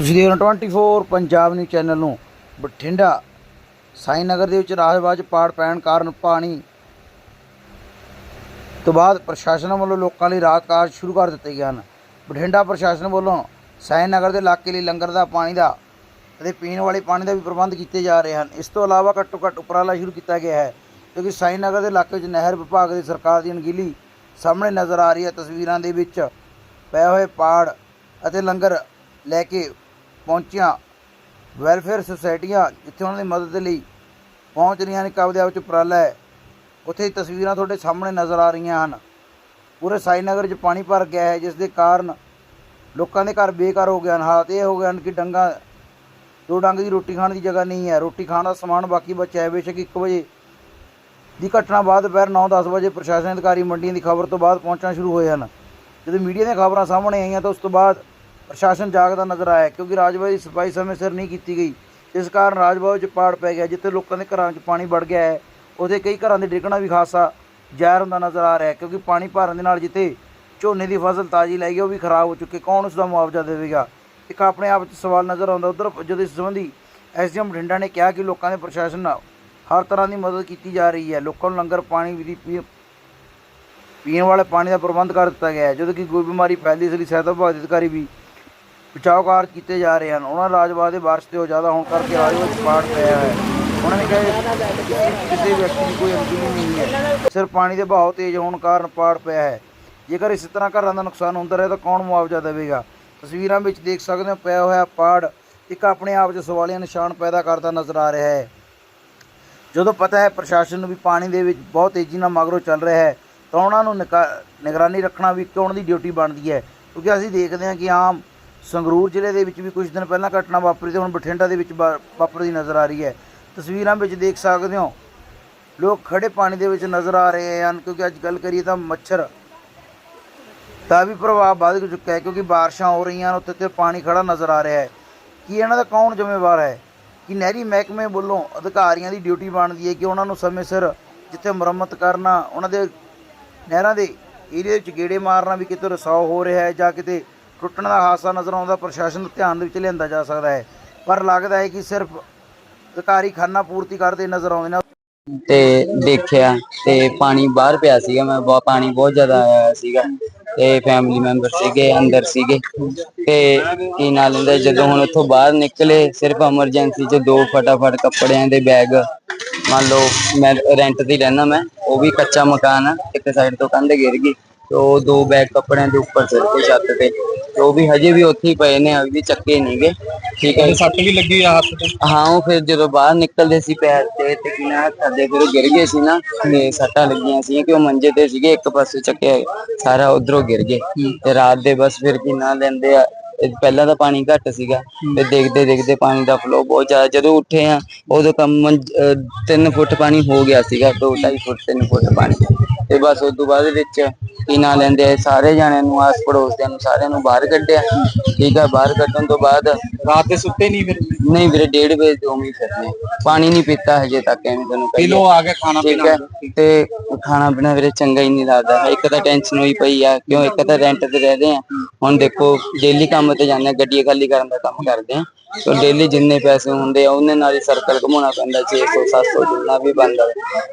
ਤੁਸੀਂ ਦੇਖ ਰਹੇ ਹੋ 24 ਪੰਜਾਬ ਨਿਊਜ਼ ਚੈਨਲ ਨੂੰ। ਬਠਿੰਡਾ ਸਾਈ ਨਗਰ ਦੇ ਵਿੱਚ ਰਾਹਵਾਜ ਪਾੜ ਪੈਣ ਕਾਰਨ ਪਾਣੀ ਤੋਂ ਬਾਅਦ ਪ੍ਰਸ਼ਾਸਨ ਵੱਲੋਂ ਲੋਕਾਂ ਲਈ ਰਾਹਤ ਕਾਰਜ ਸ਼ੁਰੂ ਕਰ ਦਿੱਤੇ ਗਏ ਹਨ। ਬਠਿੰਡਾ ਪ੍ਰਸ਼ਾਸਨ ਵੱਲੋਂ ਸਾਈ ਨਗਰ ਦੇ ਇਲਾਕੇ ਲਈ ਲੰਗਰ ਦਾ ਪਾਣੀ ਦਾ ਅਤੇ ਪੀਣ ਵਾਲੇ ਪਾਣੀ ਦਾ ਵੀ ਪ੍ਰਬੰਧ ਕੀਤੇ ਜਾ ਰਹੇ ਹਨ। ਇਸ ਤੋਂ ਇਲਾਵਾ ਘੱਟੋ ਘੱਟ ਉਪਰਾਲਾ ਸ਼ੁਰੂ ਕੀਤਾ ਗਿਆ ਹੈ, ਕਿਉਂਕਿ ਸਾਈ ਨਗਰ ਦੇ ਇਲਾਕੇ ਵਿੱਚ ਨਹਿਰ ਵਿਭਾਗ ਦੀ ਸਰਕਾਰ ਦੀ ਅਣਗਹਿਲੀ ਸਾਹਮਣੇ ਨਜ਼ਰ ਆ ਰਹੀ ਹੈ। ਤਸਵੀਰਾਂ ਦੇ ਵਿੱਚ ਪਏ ਹੋਏ ਪਾੜ ਅਤੇ ਲੰਗਰ ਲੈ ਕੇ ਪਹੁੰਚੀਆਂ। ਵੈਲਫੇਅਰ ਸੁਸਾਇਟੀਆਂ ਜਿੱਥੇ ਉਹਨਾਂ ਦੀ ਮਦਦ ਲਈ ਪਹੁੰਚ ਰਹੀਆਂ ਨੇ ਕਬਦੇ ਵਿੱਚ ਉਪਰਾਲਾ ਹੈ। ਉੱਥੇ ਤਸਵੀਰਾਂ ਤੁਹਾਡੇ ਸਾਹਮਣੇ ਨਜ਼ਰ ਆ ਰਹੀਆਂ ਹਨ। ਪੂਰੇ ਸਾਈਨਗਰ 'ਚ ਪਾਣੀ ਭਰ ਗਿਆ ਹੈ, ਜਿਸ ਦੇ ਕਾਰਨ ਲੋਕਾਂ ਦੇ ਘਰ ਬੇਕਾਰ ਹੋ ਗਏ ਹਨ। ਹਾਲਾਤ ਇਹ ਹੋ ਗਏ ਹਨ ਕਿ ਡੰਗਾ, ਦੋ ਡੰਗ ਦੀ ਰੋਟੀ ਖਾਣ ਦੀ ਜਗ੍ਹਾ ਨਹੀਂ ਹੈ। ਰੋਟੀ ਖਾਣ ਦਾ ਸਮਾਨ ਬਾਕੀ ਬਚਿਆ ਹੈ। ਬੇਸ਼ੱਕ 1 ਵਜੇ ਦੀ ਘਟਨਾ ਬਾਅਦ ਦੁਪਹਿਰ 9-10 ਵਜੇ ਪ੍ਰਸ਼ਾਸਨ ਅਧਿਕਾਰੀ ਮੰਡੀਆਂ ਦੀ ਖਬਰ ਤੋਂ ਬਾਅਦ ਪਹੁੰਚਣਾ ਸ਼ੁਰੂ ਹੋਏ ਹਨ। ਜਦੋਂ ਮੀਡੀਆ ਦੀਆਂ ਖਬਰਾਂ ਸਾਹਮਣੇ ਆਈਆਂ ਤਾਂ ਉਸ ਤੋਂ ਬਾਅਦ ਪ੍ਰਸ਼ਾਸਨ ਜਾਗਦਾ ਨਜ਼ਰ ਆਇਆ ਕਿਉਂਕਿ ਰਾਜਬਾਈ ਦੀ ਸਫ਼ਾਈ ਸਮੇਂ ਸਿਰ ਨਹੀਂ ਕੀਤੀ ਗਈ। ਇਸ ਕਾਰਨ ਰਾਜਬਾਗ ਵਿੱਚ ਪਾੜ ਪੈ ਗਿਆ, ਜਿੱਥੇ ਲੋਕਾਂ ਦੇ ਘਰਾਂ 'ਚ ਪਾਣੀ ਵੜ ਗਿਆ ਹੈ। ਉਹਦੇ ਕਈ ਘਰਾਂ ਦੇ ਡਿੱਗਣਾ ਵੀ ਖਾਸਾ ਜ਼ਹਿਰ ਹੁੰਦਾ ਨਜ਼ਰ ਆ ਰਿਹਾ ਹੈ ਕਿਉਂਕਿ ਪਾਣੀ ਭਰਨ ਦੇ ਨਾਲ ਜਿੱਥੇ ਝੋਨੇ ਦੀ ਫਸਲ ਤਾਜ਼ੀ ਲਾਈ ਗਈ, ਉਹ ਵੀ ਖਰਾਬ ਹੋ ਚੁੱਕੀ ਕੌਣ ਉਸ ਦਾ ਮੁਆਵਜ਼ਾ ਦੇਵੇਗਾ? ਇੱਕ ਆਪਣੇ ਆਪ 'ਚ ਸਵਾਲ ਨਜ਼ਰ ਆਉਂਦਾ। ਉਧਰ ਜਦੋਂ ਇਸ ਸੰਬੰਧੀ ਐਸਡੀਐਮ ਬਠਿੰਡਾ ਨੇ ਕਿਹਾ ਕਿ ਲੋਕਾਂ ਦੇ ਪ੍ਰਸ਼ਾਸਨ ਨਾਲ ਹਰ ਤਰ੍ਹਾਂ ਦੀ ਮਦਦ ਕੀਤੀ ਜਾ ਰਹੀ ਹੈ। ਲੋਕਾਂ ਨੂੰ ਲੰਗਰ, ਪਾਣੀ ਦੀ ਪੀ- ਪੀਣ ਵਾਲੇ ਪਾਣੀ ਦਾ ਪ੍ਰਬੰਧ ਕਰ ਦਿੱਤਾ ਗਿਆ ਹੈ। ਜਦੋਂ ਕਿ ਕੋਈ ਬਿਮਾਰੀ ਫੈਲਦੀ ਇਸ ਲਈ ਸਿਹਤ ਵਿਭਾਗ ਦੇ ਅਧਿਕਾਰੀ ਵੀ ਬਚਾਓ ਕਾਰਜ ਕੀਤੇ ਜਾ ਰਹੇ ਹਨ। ਉਹਨਾਂ ਰਾਜਬਾਗ ਦੇ ਬਾਰਿਸ਼ ਤੇ ਹੋ ਜ਼ਿਆਦਾ ਹੋਣ ਕਰਕੇ ਰਾਜਬਾਗ ਵਿੱਚ ਪਾੜ ਪਿਆ ਹੈ। ਉਹਨਾਂ ਨੇ ਕਿਹਾ ਕਿ ਕਿਸੇ ਵਿਅਕਤੀ ਦੀ ਕੋਈ ਅਣਗਹਿਲੀ ਨਹੀਂ ਹੈ। ਸਿਰਫ ਪਾਣੀ ਦੇ ਵਹਾਅ ਤੇਜ਼ ਹੋਣ ਕਾਰਨ ਪਾੜ ਪਿਆ ਹੈ। ਜੇਕਰ ਇਸ ਤਰ੍ਹਾਂ ਘਰਾਂ ਦਾ ਨੁਕਸਾਨ ਹੁੰਦਾ ਰਹੇ ਤਾਂ ਕੌਣ ਮੁਆਵਜ਼ਾ ਦੇਵੇਗਾ? ਤਸਵੀਰਾਂ ਵਿੱਚ ਦੇਖ ਸਕਦੇ ਹੋ, ਪਿਆ ਹੋਇਆ ਪਾੜ ਇੱਕ ਆਪਣੇ ਆਪ 'ਚ ਸਵਾਲੀਆ ਨਿਸ਼ਾਨ ਪੈਦਾ ਕਰਦਾ ਨਜ਼ਰ ਆ ਰਿਹਾ ਹੈ। ਜਦੋਂ ਪਤਾ ਹੈ ਪ੍ਰਸ਼ਾਸਨ ਨੂੰ ਵੀ ਪਾਣੀ ਦੇ ਵਿੱਚ ਬਹੁਤ ਤੇਜ਼ੀ ਨਾਲ ਮਗਰੋਂ ਚੱਲ ਰਿਹਾ ਹੈ, ਤਾਂ ਉਹਨਾਂ ਨੂੰ ਨਿਕਾ- ਨਿਗਰਾਨੀ ਰੱਖਣਾ ਵੀ ਇੱਕ ਉਹਨਾਂ ਦੀ ਡਿਊਟੀ ਬਣਦੀ ਹੈ। ਕਿਉਂਕਿ ਅਸੀਂ ਦੇਖਦੇ ਹਾਂ ਕਿ ਆਮ ਸੰਗਰੂਰ ਜ਼ਿਲ੍ਹੇ ਦੇ ਵਿੱਚ ਵੀ ਕੁਝ ਦਿਨ ਪਹਿਲਾਂ ਘਟਨਾ ਵਾਪਰੀ ਤੇ ਹੁਣ ਬਠਿੰਡਾ ਦੇ ਵਿੱਚ ਵਾ- ਵਾਪਰਦੀ ਨਜ਼ਰ ਆ ਰਹੀ ਹੈ। ਤਸਵੀਰਾਂ ਵਿੱਚ ਦੇਖ ਸਕਦੇ ਹੋ। ਲੋਕ ਖੜੇ ਪਾਣੀ ਦੇ ਵਿੱਚ ਨਜ਼ਰ ਆ ਰਹੇ ਹਨ ਕਿਉਂਕਿ ਅੱਜ ਗੱਲ ਕਰੀਏ ਤਾਂ ਮੱਛਰ ਦਾ ਵੀ ਪ੍ਰਭਾਵ ਵੱਧ ਚੁੱਕਾ ਹੈ ਕਿਉਂਕਿ ਬਾਰਿਸ਼ਾਂ ਹੋ ਰਹੀਆਂ ਹਨ ਉੱਤੇ ਤੇ ਪਾਣੀ ਖੜਾ ਨਜ਼ਰ ਆ ਰਿਹਾ ਹੈ। ਕੀ ਇਹਨਾਂ ਦਾ ਕੌਣ ਜ਼ਿੰਮੇਵਾਰ ਹੈ? ਕਿ ਨਹਿਰੀ ਮਹਿਕਮੇ ਵੱਲੋਂ ਅਧਿਕਾਰੀਆਂ ਦੀ ਡਿਊਟੀ ਬਣਦੀ ਹੈ ਕਿ ਉਹਨਾਂ ਨੂੰ ਸਮੇਂ ਸਿਰ ਜਿੱਥੇ ਮੁਰੰਮਤ ਕਰਨਾ, ਉਹਨਾਂ ਦੇ ਨਹਿਰਾਂ ਦੇ ਏਰੀਆ ਵਿੱਚ ਗੇੜੇ ਮਾਰਨਾ ਵੀ ਕਿਤੇ ਰਸਾਓ ਹੋ ਰਿਹਾ ਹੈ ਜਾਂ ਕਿਤੇ ਟੁੱਟਣ ਦਾ ਹਾਦਸਾ ਨਜ਼ਰ ਆਉਂਦਾ, ਪ੍ਰਸ਼ਾਸਨ ਦੇ ਧਿਆਨ ਦੇ ਵਿੱਚ ਲਿਆਂਦਾ ਜਾ ਸਕਦਾ ਹੈ। ਪਰ ਲੱਗਦਾ ਹੈ ਕਿ ਸਿਰਫ ਅਧਿਕਾਰੀ ਖਾਨਾ ਪੂਰਤੀ ਕਰਦੇ ਨਜ਼ਰ ਆਉਂਦੇ ਨੇ। ਤੇ ਦੇਖਿਆ ਤੇ ਪਾਣੀ ਬਾਹਰ ਪਿਆ ਸੀਗਾ, ਮੈਂ ਬਹੁਤ, ਪਾਣੀ ਬਹੁਤ ਜ਼ਿਆਦਾ ਆਇਆ ਸੀਗਾ। ਤੇ ਫੈਮਿਲੀ ਮੈਂਬਰ ਸੀਗੇ, ਅੰਦਰ ਸੀਗੇ। ਤੇ ਕੀ ਨਾਲ ਲੈਂਦਾ, ਜਦੋਂ ਹੁਣ ਉੱਥੋਂ ਬਾਹਰ ਨਿਕਲੇ, ਸਿਰਫ ਐਮਰਜੈਂਸੀ 'ਚ ਦੋ ਫਟਾਫਟ ਕੱਪੜਿਆਂ ਦੇ ਬੈਗ ਮੰਨ ਲਓ, ਮੈਂ ਰੈਂਟ ਤੇ ਰਹਿਣਾ ਮੈਂ, ਉਹ ਵੀ ਕੱਚਾ ਮਕਾਨ ਆ, ਇੱਕ ਸਾਈਡ ਤੋਂ ਕੰਧ ਗਿਰ ਗਈ। ਉਹ ਦੋ ਬੈਗ ਕੱਪੜਿਆਂ ਦੇ ਉੱਪਰ ਚੜ ਕੇ ਛੱਤ ਤੇ ਤੇ ਉਹ ਵੀ ਹਜੇ ਵੀ ਉੱਥੇ ਹੀ ਪਏ ਨੇ ਅਜੇ ਵੀ ਚੱਕੇ ਨਹੀਂਗੇ ਠੀਕ ਹੈ ਸੱਟ ਵੀ ਲੱਗੀ ਆ ਹੱਥ ਤੇ? ਹਾਂ ਉਹ ਫਿਰ ਜਦੋਂ ਬਾਹਰ ਨਿਕਲਦੇ ਸੀ ਪੈਰ ਤੇ ਤੇ ਕੀ ਨਾ ਸਾਡੇ ਫਿਰ ਉਹ ਗਿਰ ਗਏ ਸੀ ਨਾ ਤੇ ਸੱਟਾਂ ਲੱਗੀਆਂ ਸੀ ਕਿ ਉਹ ਮੰਜੇ ਤੇ ਸੀਗੇ ਇੱਕ ਪਾਸੇ ਚੱਕਿਆ ਸਾਰਾ ਉਧਰੋਂ ਗਿਰ ਗਏ। ਤੇ ਰਾਤ ਦੇ ਬਸ ਫਿਰ ਕੀ ਨਾ ਲੈਂਦੇ ਆ ਇਹ ਪਹਿਲਾਂ ਤਾਂ ਪਾਣੀ ਘੱਟ ਸੀਗਾ ਤੇ ਦੇਖਦੇ ਦੇਖਦੇ ਪਾਣੀ ਦਾ ਫਲੋ ਬਹੁਤ ਜ਼ਿਆਦਾ ਜਦੋਂ ਉੱਠੇ ਆ ਉਦੋਂ ਕੰਮ 3 ਫੁੱਟ ਪਾਣੀ ਹੋ ਗਿਆ ਸੀਗਾ 2.5 ਫੁੱਟ 3 ਫੁੱਟ ਪਾਣੀ। ਤੇ ਬਸ ਉਸ ਤੋਂ ਬਾਅਦ ਵਿੱਚ ਕੀ ਨਾ ਲੈਂਦੇ ਆ, ਸਾਰੇ ਜਾਣਿਆਂ ਨੂੰ ਆਸ ਪੜੋਸੀਆਂ ਨੂੰ ਸਾਰਿਆਂ ਨੂੰ ਬਾਹਰ ਕੱਢਿਆ। ਠੀਕ ਆ ਬਾਹਰ ਕੱਢਣ ਤੋਂ ਬਾਅਦ ਰਾਤ ਦੇ ਸੁੱਤੇ ਨਹੀਂ ਫਿਰ? ਨਹੀਂ ਵੀਰੇ ਡੇਢ ਵਜੇ ਤੋਂ ਵੀ ਫਿਰਨੇ ਪਾਣੀ ਨਹੀਂ ਪੀਤਾ ਹਜੇ ਤੱਕ ਐਵੇਂ ਤੁਹਾਨੂੰ ਕਹੀਏ ਕਿਲੋ ਆ ਕੇ ਖਾਣਾ ਠੀਕ ਪੀਣਾ। ਹੈ ਤੇ ਖਾਣਾ ਪੀਣਾ ਵੀਰੇ ਚੰਗਾ ਹੀ ਨਹੀਂ ਲੱਗਦਾ। ਇੱਕ ਤਾਂ ਟੈਨਸ਼ਨ ਹੋਈ ਪਈ ਆ ਕਿਉਂ? ਇੱਕ ਤਾਂ ਰੈਂਟ ਤੇ ਰਹਦੇ ਆ। ਹੁਣ ਦੇਖੋ ਡੇਲੀ ਕੰਮ ਤੇ ਜਾਂਦੇ ਗੱਡੀ ਖਾਲੀ ਕਰਨ ਦਾ ਕੰਮ ਕਰਦੇ ਆ। ਸੋ ਡੇਲੀ ਜਿੰਨੇ ਪੈਸੇ ਹੁੰਦੇ ਆ, ਉਹਨੇ ਨਾਲ ਹੀ ਸਰਕਲ ਘੁਮਾਉਣਾ ਪੈਂਦਾ 600 700 ਜਿੰਨਾ ਵੀ ਬਣਦਾ।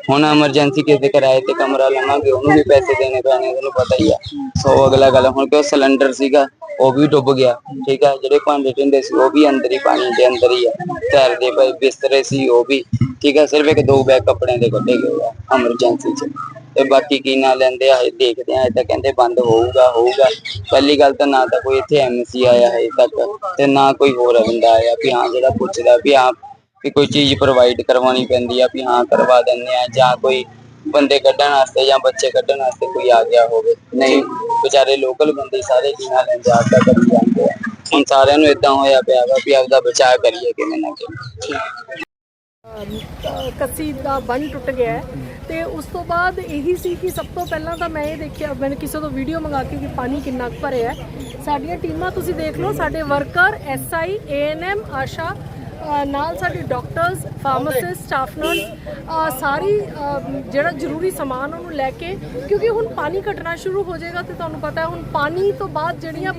ਹੁਣ ਐਮਰਜੈਂਸੀ ਕਿਸੇ ਕਿਰਾਏ ਤੇ ਕਮਰਾ ਲਵਾਂਗੇ, ਉਹਨੂੰ ਵੀ ਪੈਸੇ ਦੇਣੇ ਪੈਣੇ, ਤੁਹਾਨੂੰ ਪਤਾ ਹੀ ਆ। ਸੋ ਅਗਲਾ ਗੱਲ, ਹੁਣ ਕਿ ਉਹ ਸਿਲੰਡਰ ਸੀਗਾ, ਉਹ ਵੀ ਡੁੱਬ ਗਿਆ, ਠੀਕ ਆ? ਜਿਹੜੇ ਭਾਂਡੇ ਢਿੰਦੇ ਸੀ, ਉਹ ਵੀ ਅੰਦਰ ਹੀ, ਪਾਣੀ ਦੇ ਅੰਦਰ ਹੀ ਆ। ਘਰ ਦੇ ਪਏ ਬਿਸਤਰੇ ਸੀ, ਉਹ ਵੀ, ਠੀਕ ਆ? ਸਿਰਫ ਇੱਕ ਦੋ ਬੈਗ ਕੱਪੜਿਆਂ ਦੇ ਕੱਢੇ ਗਏ ਆ ਐਮਰਜੈਂਸੀ ਚ। ਤੇ ਬਾਕੀ ਕੀ ਨਾ ਲੈਂਦੇ ਆ, ਹਜੇ ਦੇਖਦੇ ਆ ਇਹ ਤਾਂ ਕਹਿੰਦੇ ਬੰਦ ਹੋਊਗਾ ਹੋਊਗਾ। ਪਹਿਲੀ ਗੱਲ ਤਾਂ ਨਾ ਤਾਂ ਕੋਈ ਇੱਥੇ ਐਮਸੀ ਆਇਆ ਹੈ ਤੱਕ, ਤੇ ਨਾ ਕੋਈ ਹੋਰ ਬੰਦਾ ਆਇਆ ਵੀ ਹਾਂ ਜਿਹੜਾ ਪੁੱਛਦਾ ਵੀ ਹਾਂ, ਵੀ ਕੋਈ ਚੀਜ਼ ਪ੍ਰੋਵਾਈਡ ਕਰਵਾਉਣੀ ਪੈਂਦੀ ਆ, ਵੀ ਹਾਂ ਕਰਵਾ ਦਿੰਦੇ ਆ, ਜਾਂ ਕੋਈ ਬੰਦੇ ਕੱਢਣ ਵਾਸਤੇ ਜਾਂ ਬੱਚੇ ਕੱਢਣ ਵਾਸਤੇ ਕੋਈ ਆ ਗਿਆ ਹੋਵੇ। ਨਹੀਂ, ਵਿਚਾਰੇ ਲੋਕਲ ਬੰਦੇ ਸਾਰੇ ਕੀ ਨਾ ਲੈਂਦੇ ਕਰੀ ਜਾਂਦੇ ਆ। ਹੁਣ ਸਾਰਿਆਂ ਨੂੰ ਇਦਾਂ ਹੋਇਆ ਪਿਆ ਵਾ ਵੀ ਆਪਦਾ ਬਚਾਅ ਕਰੀਏ ਕਿਵੇਂ ਨਾ ਕਿਵੇਂ। ਕੱਸੀ ਦਾ ਬੰਨ ਟੁੱਟ ਗਿਆ ਹੈ। ਤੇ ਉਸ ਤੋਂ ਬਾਅਦ ਇਹੀ ਸੀ ਕਿ ਸਭ ਤੋਂ ਪਹਿਲਾਂ ਤਾਂ ਮੈਂ ਇਹ ਦੇਖਿਆ, ਮੈਂ ਕਿਸੇ ਤੋਂ ਵੀਡੀਓ ਮੰਗਾ ਕੇ ਕਿ ਪਾਣੀ ਕਿੰਨਾ ਕੁ ਭਰਿਆ ਹੈ। ਸਾਡੀਆਂ ਟੀਮਾਂ ਤੁਸੀਂ ਦੇਖ ਲਓ, ਸਾਡੇ ਵਰਕਰ ਐਸਆਈ ਏਐਨਐਮ ਆਸ਼ਾ ਨਾਲ ਸਾਡੇ ਡਾਕਟਰਸ ਫਾਰਮਾਸਿਸਟ ਸਟਾਫ ਨਰਸ ਸਾਰੀ ਜਿਹੜਾ ਜ਼ਰੂਰੀ ਸਮਾਨ ਉਹਨੂੰ ਲੈ ਕੇ, ਕਿਉਂਕਿ ਹੁਣ ਪਾਣੀ ਘਟਣਾ ਸ਼ੁਰੂ ਹੋ ਜਾਏਗਾ ਤੇ ਤੁਹਾਨੂੰ ਪਤਾ ਹੈ, ਹੁਣ ਪਾਣੀ ਤੋਂ ਬਾਅਦ ਜਿਹੜੀਆਂ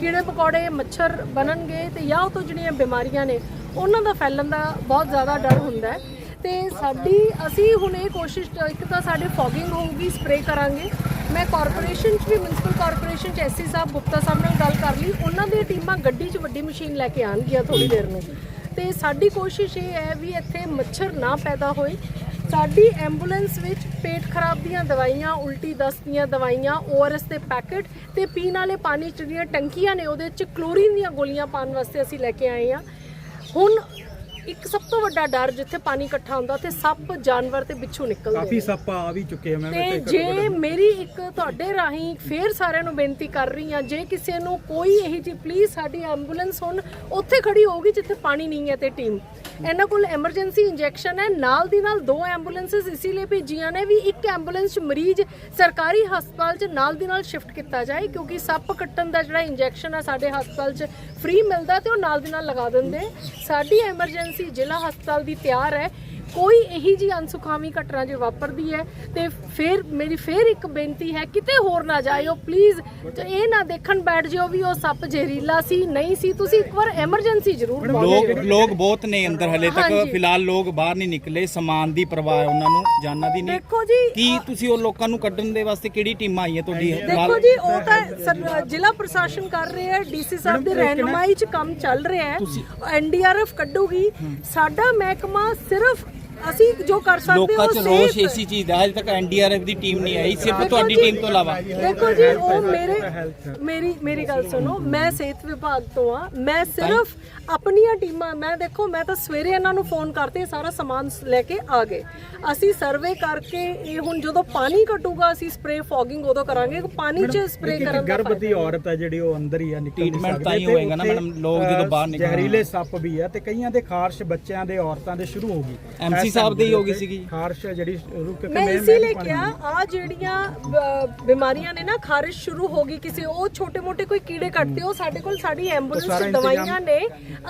ਕੀੜੇ ਪਕੌੜੇ, ਮੱਛਰ ਬਣਨਗੇ ਤੇ ਜਾਂ ਉਹ ਤੋਂ ਜਿਹੜੀਆਂ ਬਿਮਾਰੀਆਂ ਨੇ, ਉਹਨਾਂ ਦਾ ਫੈਲਣ ਦਾ ਬਹੁਤ ਜ਼ਿਆਦਾ ਡਰ ਹੁੰਦਾ ਹੈ। ਤੇ ਸਾਡੀ, ਅਸੀਂ ਹੁਣ ਇਹ ਕੋਸ਼ਿਸ਼, ਇੱਕ ਤਾਂ ਸਾਡੇ ਫੋਗਿੰਗ ਹੋਊਗੀ ਸਪਰੇ ਕਰਾਂਗੇ। ਮੈਂ ਕਾਰਪੋਰੇਸ਼ਨ 'ਚ ਵੀ ਮਿਊਨਿਸਪਲ ਕਾਰਪੋਰੇਸ਼ਨ 'ਚ ਐਸਸੀ ਸਾਹਿਬ ਗੁਪਤਾ ਸਾਹਿਬ ਨਾਲ ਗੱਲ ਕਰ ਲਈ। ਉਹਨਾਂ ਦੀਆਂ ਟੀਮਾਂ ਗੱਡੀ 'ਚ ਵੱਡੀ ਮਸ਼ੀਨ ਲੈ ਕੇ ਆਉਣਗੀਆਂ ਥੋੜੀ ਦੇਰ ਨੂੰ। ਤੇ ਸਾਡੀ ਕੋਸ਼ਿਸ਼ ਇਹ ਹੈ ਵੀ ਇੱਥੇ ਮੱਛਰ ਨਾ ਪੈਦਾ ਹੋਏ। ਸਾਡੀ ਐਂਬੂਲੈਂਸ ਵਿੱਚ ਪੇਟ ਖਰਾਬ ਦੀਆਂ ਦਵਾਈਆਂ, ਉਲਟੀ ਦਸਤ ਦੀਆਂ ਦਵਾਈਆਂ ਓਆਰਐਸ ਦੇ ਪੈਕਟ ਤੇ ਪੀਣ ਵਾਲੇ ਪਾਣੀ 'ਚ ਜਿਹੜੀਆਂ ਟੰਕੀਆਂ ਨੇ, ਉਹਦੇ 'ਚ ਕਲੋਰੀਨ ਦੀਆਂ ਗੋਲੀਆਂ ਪਾਉਣ ਵਾਸਤੇ ਅਸੀਂ ਲੈ ਕੇ ਆਏ ਹਾਂ। ਹੁਣ ਇੱਕ ਸਭ ਤੋਂ ਵੱਡਾ ਡਰ ਜਿੱਥੇ ਪਾਣੀ ਇਕੱਠਾ ਹੁੰਦਾ ਤੇ ਸੱਪ ਜਾਨਵਰ ਤੇ ਬਿੱਛੂ ਨਿਕਲਦੇ ਕਾਫੀ। ਸੱਪ ਆ ਵੀ ਚੁੱਕੇ ਆ ਮੈਂ ਤੇ ਜੇ ਮੇਰੀ ਇੱਕ ਤੁਹਾਡੇ ਰਾਹੀਂ ਫੇਰ ਸਾਰਿਆਂ ਨੂੰ ਬੇਨਤੀ ਕਰ ਰਹੀ ਹਾਂ ਜੇ ਕਿਸੇ ਨੂੰ ਕੋਈ ਇਹੀ ਜੀ ਪਲੀਜ਼ ਸਾਡੀ ਐਂਬੂਲੈਂਸ ਹੁਣ ਉੱਥੇ ਖੜੀ ਹੋਊਗੀ ਜਿੱਥੇ ਪਾਣੀ ਨਹੀਂ ਹੈ ਤੇ ਟੀਮ ਇਹਨਾਂ ਕੋਲ ਐਮਰਜੈਂਸੀ ਇੰਜੈਕਸ਼ਨ ਹੈ ਨਾਲ ਦੀ ਨਾਲ ਦੋ ਐਂਬੂਲੈਂਸਸ ਇਸੇ ਲਈ ਭੇਜੀਆਂ ਨੇ ਵੀ ਇੱਕ ਐਂਬੂਲੈਂਸ 'ਚ ਮਰੀਜ਼ ਸਰਕਾਰੀ ਹਸਪਤਾਲ 'ਚ ਨਾਲ ਦੀ ਨਾਲ ਸ਼ਿਫਟ ਕੀਤਾ ਜਾਏ ਕਿਉਂਕਿ ਸੱਪ ਕੱਟਣ ਦਾ ਜਿਹੜਾ ਇੰਜੈਕਸ਼ਨ ਹੈ ਸਾਡੇ ਹਸਪਤਾਲ 'ਚ ਫ੍ਰੀ ਮਿਲਦਾ ਤੇ ਉਹ ਨਾਲ ਦੀ ਨਾਲ ਲਗਾ ਦਿੰਦੇ। ਸਾਡੀ ਐਮਰਜੈਂਸੀ ਜ਼ਿਲ੍ਹਾ ਹਸਪਤਾਲ ਦੀ ਤਿਆਰ ਹੈ। ਕੋਈ ਇਹੀ ਜੀ ਅਨਸੁਖਾਵੀ ਘਟਨਾ ਜੇ ਵਾਪਰਦੀ ਹੈ ਤੇ ਫਿਰ ਮੇਰੀ ਫਿਰ ਇੱਕ ਬੇਨਤੀ ਹੈ ਕਿਤੇ ਹੋਰ ਨਾ ਜਾਇਓ ਪਲੀਜ਼ ਇਹ ਨਾ ਦੇਖਣ ਬੈਠ ਜਿਓ ਵੀ ਉਹ ਸੱਪ ਜ਼ਹਿਰੀਲਾ ਸੀ ਨਹੀਂ ਸੀ ਤੁਸੀਂ ਇੱਕ ਵਾਰ ਐਮਰਜੈਂਸੀ ਜ਼ਰੂਰ ਲੋਕ ਲੋਕ ਬਹੁਤ ਨੇ ਅੰਦਰ ਹਲੇ ਤੱਕ। ਫਿਲਹਾਲ ਲੋਕ ਬਾਹਰ ਨਹੀਂ ਨਿਕਲੇ ਸਮਾਨ ਦੀ ਪਰਵਾਹ ਹੈ ਉਹਨਾਂ ਨੂੰ ਜਾਨਾਂ ਦੀ ਨਹੀਂ। ਦੇਖੋ ਜੀ ਕੀ ਤੁਸੀਂ ਉਹ ਲੋਕਾਂ ਨੂੰ ਕੱਢਣ ਦੇ ਵਾਸਤੇ ਕਿਹੜੀ ਟੀਮਾਂ ਆਈਆਂ ਤੁਹਾਡੀ ਦੇਖੋ ਜੀ ਉਹ ਤਾਂ ਜ਼ਿਲ੍ਹਾ ਪ੍ਰਸ਼ਾਸਨ ਕਰ ਰਹੇ ਹੈ ਡੀਸੀ ਸਾਹਿਬ ਦੀ ਰਹਿਨੁਮਾਈ 'ਚ ਕੰਮ ਚੱਲ ਰਿਹਾ ਹੈ। ਐਨਡੀਆਰਐਫ ਕੱਢੂਗੀ। ਸਾਡਾ ਮਹਿਕਮਾ ਸਿਰਫ ਅਸੀਂ ਜੋ ਕਰ ਸਕਦੇ ਲੋਕਾਂ ਹਾਂ 'ਚ ਉਹ ਰੋਸ਼ safe- ਚੀਜ਼ ਦਾ ਅਜੇ ਤੱਕ ਐਨਡੀਆਰਐਫ ਦੀ ਟੀਮ ਨਹੀਂ ਆਈ ਸਿਰਫ ਦੇਖੋ ਤੁਹਾਡੀ ਜੀ- ਟੀਮ ਤੋਂ ਇਲਾਵਾ। ਦੇਖੋ ਜੀ ਉਹ ਮੇਰੇ ਮੇਰੀ ਮੇਰੀ ਗੱਲ ਸੁਣੋ ਮੈਂ ਸਿਹਤ ਵਿਭਾਗ ਤੋਂ ਆ ਮੈਂ ਸਿਰਫ ਆਪਣੀਆਂ ਟੀਮਾਂ ਮੈਂ ਦੇਖੋ ਮੈਂ ਤਾਂ ਸਵੇਰੇ ਇਹਨਾਂ ਨੂੰ ਫੋਨ ਕਰਤੇ ਸਾਰਾ ਸਮਾਨ ਲੈ ਕੇ ਆ ਗਏ ਅਸੀਂ ਸਰਵੇ ਕਰਕੇ ਇਹ ਹੁਣ ਜਦੋਂ ਪਾਣੀ ਘਟੂਗਾ ਅਸੀਂ ਸਪਰੇ ਫੌਗਿੰਗ ਉਦੋਂ ਕਰਾਂਗੇ ਪਾਣੀ 'ਚ ਸਪਰੇ ਕਰਨ ਦਾ ਗਰਭਵਤੀ। ਔਰਤ ਹੈ ਜਿਹੜੀ ਉਹ ਅੰਦਰ ਹੀ ਆ ਨਿਕਲ ਨਹੀਂ ਸਕਦੀ ਤਾਂ ਹੀ ਹੋਏਗਾ ਨਾ ਮੈਡਮ, ਲੋਕ ਜਦੋਂ ਬਾਹਰ ਨਿਕਲਣ। ਜ਼ਹਿਰੀਲੇ ਸੱਪ ਵੀ ਆ ਤੇ ਕਈਆਂ ਦੇ ਖਾਰਸ਼ ਬੱਚਿਆਂ ਦੇ ਔਰਤਾਂ ਦੇ ਸ਼ੁਰੂ ਹੋ ਗਈ ਇਸ ਸਾਹਿਬ ਦੇ ਹੀ ਹੋ ਗਈ ਸੀਗੀ। ਖਾਰਸ਼ ਹੈ ਜਿਹੜੀ ਸ਼ੁਰੂ ਕਿਉਂਕਿ ਮੈਂ ਮੈਂ ਇਸੇ ਲਈ ਕਿਹਾ ਆ ਜਿਹੜੀਆਂ ਬਿਮਾਰੀਆਂ ਨੇ ਨਾ ਖਾਰਿਸ਼ ਸ਼ੁਰੂ ਹੋ ਗਈ ਕਿਸੇ ਉਹ ਛੋਟੇ-ਮੋਟੇ ਕੋਈ ਕੀੜੇ ਕੱਟਦੇ ਉਹ ਸਾਡੇ ਕੋਲ ਸਾਡੀ ਐਂਬੂਲੈਂਸ ਦਵਾਈਆਂ ਨੇ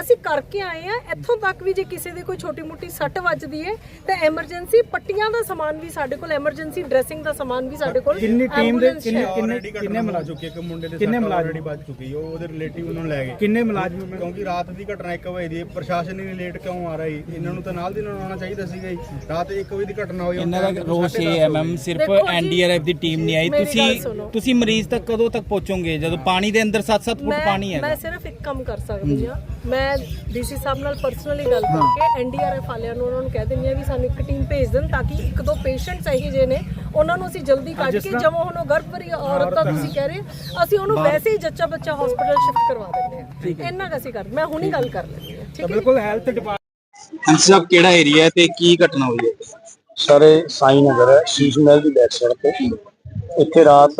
ਅਸੀਂ ਕਰਕੇ ਆਏ ਆ ਇੱਥੋਂ ਤੱਕ ਵੀ ਜੇ ਕਿਸੇ ਦੇ ਕੋਈ ਛੋਟੀ-ਮੋਟੀ ਸੱਟ ਵੱਜਦੀ ਹੈ ਤਾਂ ਐਮਰਜੈਂਸੀ ਪੱਟੀਆਂ ਦਾ ਸਮਾਨ ਵੀ ਸਾਡੇ ਕੋਲ ਐਮਰਜੈਂਸੀ ਡਰੈਸਿੰਗ ਦਾ ਸਮਾਨ ਵੀ ਸਾਡੇ ਕੋਲ ਕਿੰਨੀ ਟੀਮ ਦੇ ਕਿੰਨੇ। ਕਿੰਨੇ ਕਿੰਨੇ ਮੁਲਾਜ਼ਮ? ਚੁੱਕੀ ਇੱਕ ਮੁੰਡੇ ਦੇ ਕਿੰਨੇ ਸੱਟ ਮੁਲਾਜ਼ਮ? already ਵੱਜ ਚੁੱਕੀ ਉਹ ਉਹਦੇ ਰਿਲੇਟਿਵ ਉਹਨੂੰ ਲੈ ਗਏ। ਕਿੰਨੇ ਮੁਲਾਜ਼ਮ? ਮੈਂ ਕਿਉਂਕਿ ਰਾਤ ਦੀ ਘਟਨਾ 1 ਵਜੇ ਦੀ ਹੈ, ਪ੍ਰਸ਼ਾਸਨ ਹੀ ਲੇਟ ਕਿਉਂ ਆ ਰਹੀ? ਇਹਨਾਂ ਨੂੰ ਤਾਂ ਨਾਲ ਦੀ ਨਾਲ ਆਉਣਾ ਚਾਹੀਦਾ ਸੀਗਾ ਜੀ। ਰਾਤ 1 ਵਜੇ ਦੀ ਘਟਨਾ ਹੋਈ ਇਹਨਾਂ ਦਾ ਰੋਸ਼ ਇਹ ਹੈ ਮੈਮ। ਸਿਰਫ ਐਨਡੀਆਰਐਫ ਦੀ ਟੀਮ ਨਹੀਂ ਆਈ। ਤੁਸੀਂ। ਤੁਸੀਂ ਮਰੀਜ਼ ਤੱਕ ਕਦੋਂ ਤੱਕ ਪਹੁੰਚੋਗੇ? ਜਦੋਂ ਪਾਣੀ ਦੇ ਅੰਦਰ 7-7 ਫੁੱਟ ਮੈਂ ਪਾਣੀ ਮੈਂ ਹੈ ਸਿਰਫ ਇੱਕ ਕੰਮ ਕਰ ਸਕਦੀ ਹਾਂ। ਮੈਂ ਡੀਸੀ ਸਾਹਿਬ ਨਾਲ ਪਰਸਨਲੀ ਗੱਲ ਕਰਕੇ ਐਨਡੀਆਰਐਫ ਵਾਲਿਆਂ ਨੂੰ ਉਹਨਾਂ ਨੂੰ ਕਹਿ ਦਿੰਦੀ ਆ ਵੀ ਸਾਨੂੰ ਇੱਕ ਟੀਮ ਭੇਜ ਦੇਣ ਤਾਂ ਕਿ ਇੱਕ ਦੋ ਪੇਸ਼ੈਂਟਸ ਇਹੀ ਜਿਹੇ ਨੇ ਉਹਨਾਂ ਨੂੰ ਅਸੀਂ ਜਲਦੀ ਕੱਢ ਕੇ ਜਦੋਂ ਹੁਣ ਉਹ ਗਰਭਵਤੀ ਔਰਤ ਦਾ ਤੁਸੀਂ ਕਹਿ ਰਹੇ ਅਸੀਂ ਉਹਨੂੰ ਵੈਸੇ ਹੀ ਜੱਚਾ ਬੱਚਾ ਹਸਪੀਟਲ ਸ਼ਿਫਟ ਕਰਵਾ ਦਿੰਦੇ ਆ ਇੰਨਾ ਕੁ ਅਸੀਂ ਕਰ ਮੈਂ ਹੁਣੀ ਗੱਲ ਕਰ ਲੈਂਦੀ ਹਾਂ ਠੀਕ ਹੈ ਬਿਲਕੁਲ ਹੈਲਥ ਡਿਪਾਰਟਮੈਂਟ ਸਾਹਿਬ ਕਿਹੜਾ ਏਰੀਆ ਹੈ ਤੇ ਕੀ ਘਟਨਾ ਹੋਈ ਹੈ? ਸਾਰੇ ਸਾਈ ਨਗਰ ਹੈ ਸ਼ੀਸ਼ ਮਹਿਲ ਦੀ ਬੈਕ ਸਾਈਡ ਤੇ। ਇੱਥੇ ਰਾਤ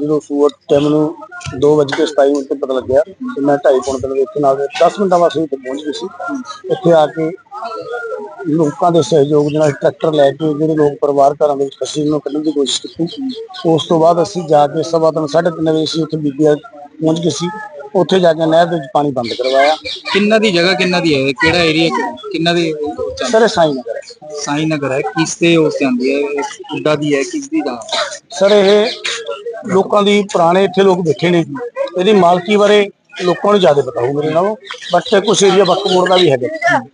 ਜਦੋਂ ਸੂਰਜ ਟਾਈਮ ਨੂੰ 2:27 ਮਿੰਟ ਤੇ ਪਤਾ ਲੱਗਿਆ ਤੇ ਮੈਂ 2:30 ਪੌਣ ਤੱਕ ਇੱਥੇ ਨਾਲ 10 ਮਿੰਟਾਂ ਬਾਅਦ ਇੱਥੇ ਪਹੁੰਚ ਗਈ ਸੀ। ਇੱਥੇ ਆ ਕੇ ਲੋਕਾਂ ਦੇ ਸਹਿਯੋਗ ਨਾਲ ਟਰੈਕਟਰ ਲੈ ਕੇ ਜਿਹੜੇ ਲੋਕ ਪਰਿਵਾਰ ਘਰਾਂ ਦੇ ਵਿੱਚ ਫਸੇ ਨੂੰ ਕੱਢਣ ਦੀ ਕੋਸ਼ਿਸ਼ ਕੀਤੀ। ਉਸ ਤੋਂ ਬਾਅਦ ਅਸੀਂ ਜਾ ਕੇ ਸਵਾ ਤਿੰਨ ਸਾਢੇ ਤਿੰਨ ਵਜੇ ਅਸੀਂ ਉੱਥੇ ਬੀਬੀਆ ਪਹੁੰਚ ਗਏ ਸੀ। ਉੱਥੇ ਜਾ ਕੇ ਨਹਿਰ ਦੇ ਵਿੱਚ ਪਾਣੀ ਬੰਦ ਕਰਵਾਇਆ। ਕਿੰਨਾ ਦੀ ਜਗ੍ਹਾ ਕਿੰਨਾ ਦੀ ਹੈ? ਕਿਹੜਾ ਏਰੀਆ ਕਿੰਨਾ ਦੀ ਸਰ ਇਹ ਸਾਈ ਨਗਰ ਹੈ। ਸਾਈ ਨਗਰ ਹੈ। ਕਿਸ ਤੇ ਉਸ ਤੇ ਹੈ? ਕਿੱਦਾਂ ਦੀ ਹੈ ਕਿਸ ਦੀ ਦਾ? ਸਰ ਇਹ ਲੋਕਾਂ ਦੀ ਪੁਰਾਣੇ ਇੱਥੇ ਲੋਕ ਬੈਠੇ ਨੇ ਜੀ। ਇਹਦੀ ਮਾਲਕੀ ਬਾਰੇ ਲੋਕਾਂ ਨੂੰ ਜ਼ਿਆਦਾ ਪਤਾ ਹੋਊ ਮੇਰੇ ਨਾਲੋਂ। ਬਟ ਕੁਝ ਏਰੀਆ ਵਕਤ ਮੋੜ ਦਾ ਵੀ ਹੈਗਾ।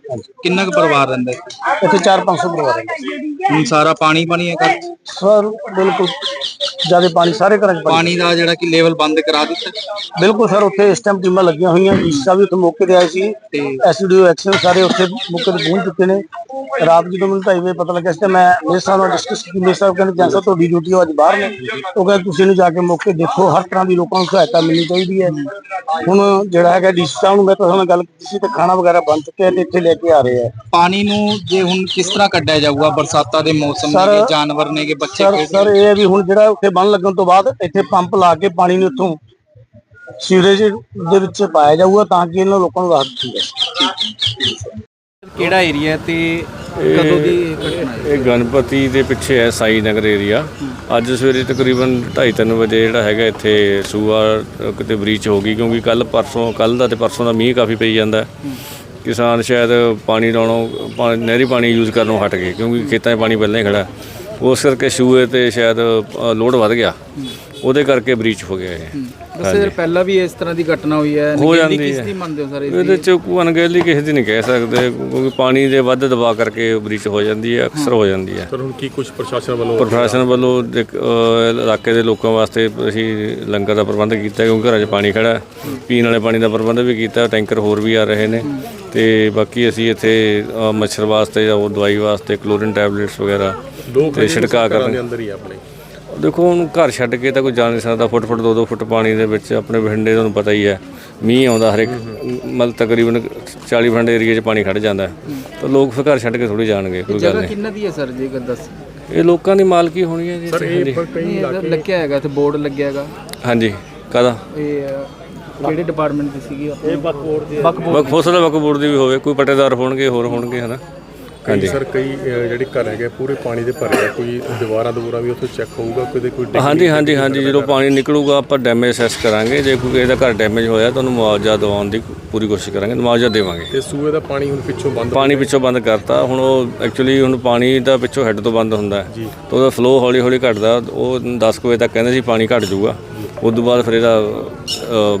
ਹਾਂਜੀ ਕਿੰਨਾ ਕੁ ਪਰਿਵਾਰ ਰਹਿੰਦਾ ਇੱਥੇ 4-500 ਪਰਿਵਾਰ ਹੈ ਹੁਣ ਸਾਰਾ ਪਾਣੀ ਪਾਣੀ ਹੈ ਘਰ? ਸਰ ਬਿਲਕੁਲ ਜ਼ਿਆਦਾ ਪਾਣੀ ਸਾਰੇ ਘਰਾਂ 'ਚ ਪਾਣੀ ਪਾਣੀ ਦਾ ਜਿਹੜਾ ਕਿ ਲੈਵਲ ਬੰਦ ਕਰਾ ਦਿੱਤਾ। ਬਿਲਕੁਲ ਸਰ ਉੱਥੇ ਇਸ ਟਾਈਮ ਟੀਮਾਂ ਲੱਗੀਆਂ ਹੋਈਆਂ। ਵੀ ਉੱਥੇ ਮੌਕੇ ਤੇ ਆਏ ਸੀ। ਐਸਡੀਓ ਐਕਸ਼ਨ ਸਾਰੇ ਉੱਥੇ ਮੌਕੇ ਤੇ ਪਹੁੰਚ ਚੁੱਕੇ ਨੇ। ਰਾਤ ਜਦੋਂ ਮੈਨੂੰ ਢਾਈ ਵਜੇ ਪਤਾ ਲੱਗਿਆ ਸੀ ਤੇ ਮੈਂ ਮੇਰੇ ਸਾਹਿਬ ਨਾਲ ਡਿਸਕਸ ਕੀਤੀ। ਮੇਰੇ ਸਾਹਿਬ ਕਹਿੰਦੇ ਜੈਸਾ ਤੁਹਾਡੀ ਡਿਊਟੀ ਉਹ ਅੱਜ ਬਾਹਰ ਨੇ। ਉਹ ਕਹਿੰਦੇ ਤੁਸੀਂ ਇਹਨੂੰ ਜਾ ਕੇ ਮੌਕੇ ਦੇਖੋ। ਹਰ ਤਰ੍ਹਾਂ ਦੀ ਲੋਕਾਂ ਨੂੰ ਸਹਾਇਤਾ ਮਿਲਣੀ ਚਾਹੀਦੀ ਹੈ। ਹੁਣ ਜਿਹੜਾ ਹੈਗਾ ਡੀਸੀ ਸਾਹਿਬ ਨੂੰ ਮੈਂ ਤੁਹਾਡੇ ਨਾਲ ਗੱਲ ਕੀਤੀ ਸੀ ਤੇ ਖਾਣਾ ਵਗੈਰਾ ਬਣ ਚੁੱਕਿਆ ਤੇ ਇੱਥੇ ਲੈ ਕੇ ਆ ਰਹੇ ਆ। ਪਾਣੀ ਨੂੰ ਜੇ ਹੁਣ ਕਿਸ ਤਰ੍ਹਾਂ ਕੱਢਿਆ ਜਾਊਗਾ? ਬਰਸਾਤਾਂ ਦੇ ਮੌਸਮ ਸਰ- ਦੇ ਜਾਨਵਰ ਨੇ ਕਿ ਬੱਚੇ ਸਰ ਸਰ ਇਹ ਹੈ ਵੀ ਹੁਣ ਜਿਹੜਾ ਉੱਥੇ ਬੰਨ ਲੱਗਣ ਤੋਂ ਬਾਅਦ ਇੱਥੇ ਪੰਪ ਲਾ ਕੇ ਪਾਣੀ ਨੂੰ ਉੱਥੋਂ ਸੀਵਰੇਜ ਦੇ ਵਿੱਚ ਪਾਇਆ ਜਾਊਗਾ ਤਾਂ ਕਿ ਇਹਨਾਂ ਲੋਕਾਂ ਨੂੰ ਰਾਹਤ ਜਾਵੇ ਕਿਹੜਾ ਏਰੀਆ ਤੇ ਕਦੋਂ ਦੀ ਘਟਨਾ ਹੈ ਇਹ ਗਣਪਤੀ ਦੇ ਪਿੱਛੇ ਹੈ ਸਾਈ ਨਗਰ ਏਰੀਆ ਅੱਜ ਸਵੇਰੇ ਤਕਰੀਬਨ 2:30 ਵਜੇ ਜਿਹੜਾ ਹੈਗਾ ਇੱਥੇ ਸੂਆ ਕਿਤੇ ਬ੍ਰੀਚ ਹੋ ਗਈ ਕਿਉਂਕਿ ਕੱਲ ਪਰਸੋਂ ਕੱਲ ਦਾ ਤੇ ਪਰਸੋਂ ਦਾ ਮੀਂਹ ਕਾਫੀ ਪਈ ਜਾਂਦਾ ਹੈ। ਕਿਸਾਨ ਸ਼ਾਇਦ ਪਾਣੀ ਲਾਉਣੋਂ ਨਹਿਰੀ ਪਾਣੀ ਯੂਜ਼ ਕਰਨੋਂ ਹਟ ਗਏ ਕਿਉਂਕਿ ਖੇਤਾਂ 'ਚ ਪਾਣੀ ਪਹਿਲਾਂ ਹੀ ਖੜਾ। ਉਸ ਕਰਕੇ ਸੂਏ ਤੇ ਸ਼ਾਇਦ ਅ, ਲੋਡ ਵੱਧ ਗਿਆ। ਉਹਦੇ ਕਰਕੇ ਬ੍ਰੀਚ ਹੋ ਗਿਆ ਇਹ। ਦੱਸੇ ਸਰ ਪਹਿਲਾਂ ਵੀ ਇਸ ਤਰ੍ਹਾਂ ਦੀ ਘਟਨਾ ਹੋਈ ਹੈ ਹੋ ਨਕੇਲੀ ਜਾਂਦੀ ਕਿਸ ਹੈ। ਦੀ ਮੰਨਦੇ ਹੋ ਸਰ ਇਹਦੇ ਚ ਕੋਈ ਅਣਗਹਿਲੀ ਕਿਸੇ ਦੀ ਨਹੀਂ ਕਹਿ ਸਕਦੇ ਕਿਉਂਕਿ ਪਾਣੀ ਦੇ ਵੱਧ ਦਬਾਅ ਕਰਕੇ ਬ੍ਰੀਚ ਹੋ ਜਾਂਦੀ ਹੈ ਅਕਸਰ ਹੋ। ਜਾਂਦੀ ਹੈ। ਸਰ ਹੁਣ ਕੀ ਕੁਝ ਪ੍ਰਸ਼ਾਸਨ ਵੱਲੋਂ ਪ੍ਰਸ਼ਾਸਨ ਵੱਲੋਂ ਦੇਖ- ਅਹ ਇਲਾਕੇ ਦੇ ਲੋਕਾਂ ਵਾਸਤੇ ਅਸੀਂ ਲੰਗਰ ਦਾ ਪ੍ਰਬੰਧ ਕੀਤਾ ਹੈ ਕਿਉਂਕਿ ਘਰਾਂ 'ਚ ਪਾਣੀ ਖੜਾ ਹੈ। ਪੀਣ ਵਾਲੇ ਪਾਣੀ ਦਾ ਪ੍ਰਬੰਧ ਵੀ ਕੀਤਾ ਟੈਂਕਰ ਹੋਰ ਵੀ ਆ ਰਹੇ ਨੇ। ਤੇ ਬਾਕੀ ਅਸੀਂ ਇੱਥੇ ਅਹ, ਮੱਛਰ ਵਾਸਤੇ ਜਾਂ ਉਹ ਦਵਾਈ ਵਾਸਤੇ ਕਲੋਰੀਨ ਟੈਬਲੇਟਸ ਵਗੈਰਾ ਦੋ ਤੇ ਛਿੜਕਾ ਘਰਾਂ ਦੇ ਕਰਨ ਅੰਦਰ ਹੀ ਆ ਆਪਣੇ। ਦੇਖੋ ਹੁਣ ਘਰ ਛੱਡ ਕੇ ਤਾਂ ਕੋਈ ਜਾ ਨਹੀਂ ਸਕਦਾ। ਫੁੱਟ ਫੁੱਟ ਦੋ ਦੋ ਫੁੱਟ ਪਾਣੀ ਦੇ ਵਿੱਚ ਆਪਣੇ ਬਠਿੰਡੇ ਤੁਹਾਨੂੰ ਪਤਾ ਹੀ ਹੈ। ਮੀਂਹ ਆਉਂਦਾ ਹਰੇਕ ਮਤਲਬ ਤਕਰੀਬਨ 40 ਫੰਡ ਏਰੀਆ 'ਚ ਪਾਣੀ ਖੜ ਜਾਂਦਾ। ਤਾਂ ਲੋਕ ਫਿਰ ਘਰ ਛੱਡ ਕੇ ਥੋੜੀ ਜਾਣਗੇ ਕੋਈ ਗੱਲ ਜਗ੍ਹਾ ਨਹੀਂ। ਕਿੰਨਾ ਦੀ ਹੈ ਸਰ ਜੇਕਰ ਦੱਸ? ਇਹ ਲੋਕਾਂ ਦੀ ਮਾਲਕੀ ਹੋਣੀ ਹੈ ਜੀ ਸਰ। ਇਹ ਕਈ ਲੱਗਿਆ ਹੈਗਾ ਤੇ ਬੋਰਡ ਲੱਗਿਆ ਹੈਗਾ। ਹਾਂਜੀ ਕਾਦਾ ਇਹ ਕਿਹੜੇ ਡਿਪਾਰਟਮੈਂਟ ਦੀ ਸੀਗੀ? ਇਹ ਬਕ ਬੋਰਡ ਦੀ ਬਕ ਵਕ ਹੋ ਸਕਦਾ ਵਕ ਬੋਰਡ ਦੀ ਵੀ ਹੋਵੇ ਕੋਈ ਪੱਟੇਦਾਰ ਹੋਣਗੇ ਹੋਰ ਹੋਣਗੇ ਹਨਾ? ਹਾਂਜੀ। ਸਰ ਕਈ ਅਹ, ਜਿਹੜੇ ਘਰ ਹੈਗੇ ਪੂਰੇ ਪਾਣੀ ਦੇ ਭਰੇ ਆ। ਕੋਈ ਦੀਵਾਰਾਂ ਦੂਰਾਂ ਵੀ ਉੱਥੇ ਚੈੱਕ ਹੋਊਗਾ ਕੋਈ ਕੋਈ ਡਿੱਗ- ਹਾਂਜੀ ਹਾਂਜੀ ਹਾਂਜੀ ਜਦੋਂ ਪਾਣੀ ਨਿਕਲੂਗਾ ਆਪਾਂ ਡੈਮੇਜ ਅਸੈਸ ਕਰਾਂਗੇ। ਜੇ ਕੋਈ ਕਿਸੇ ਦਾ ਘਰ ਡੈਮੇਜ ਹੋਇਆ ਤਾਂ ਉਹਨੂੰ ਮੁਆਵਜ਼ਾ ਦਿਵਾਉਣ ਦੀ ਪੂਰੀ ਕੋਸ਼ਿਸ਼ ਕਰਾਂਗੇ ਮੁਆਵਜ਼ਾ ਦੇਵਾਂਗੇ। ਤੇ ਸੂਏ ਦਾ ਪਾਣੀ ਹੁਣ ਪਿੱਛੋਂ ਬੰਦ ਪਾਣੀ ਪਿੱਛੋਂ ਬੰਦ ਕਰਤਾ। ਹੁਣ ਉਹ ਐਕਚੁਅਲੀ ਹੁਣ ਪਾਣੀ ਦਾ ਪਿੱਛੋਂ ਹੈੱਡ ਤੋਂ ਬੰਦ ਹੁੰਦਾ ਹੈ। ਤਾਂ ਉਹਦਾ ਫਲੋ ਹੌਲੀ ਹੌਲੀ ਘਟਦਾ। ਉਹ 10 ਕੁ ਵਜੇ ਤੱਕ ਕਹਿੰਦੇ ਸੀ ਪਾਣੀ ਘਟ ਜਾਊਗਾ। ਉਸ ਤੋਂ ਬਾਅਦ ਫਿਰ ਇਹਦਾ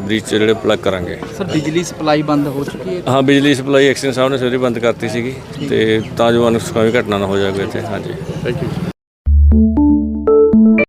ਬ੍ਰੀਚ ਜਿਹੜੇ ਪਲੱਗ ਕਰਾਂਗੇ। ਸਰ ਬਿਜਲੀ ਸਪਲਾਈ ਬੰਦ ਹੋ ਚੁੱਕੀ ਹੈ। ਹਾਂ ਬਿਜਲੀ ਸਪਲਾਈ ਐਕਸ਼ਨ ਸਾਹਿਬ ਨੇ ਸਵੇਰੇ ਬੰਦ ਕਰਤੀ ਸੀਗੀ। ਤੇ ਤਾਂ ਜੋ ਅਨੁਸਕਾਮੀ ਘਟਨਾ ਨਾ ਹੋ ਜਾਵੇ ਇੱਥੇ। ਹਾਂਜੀ। Thank you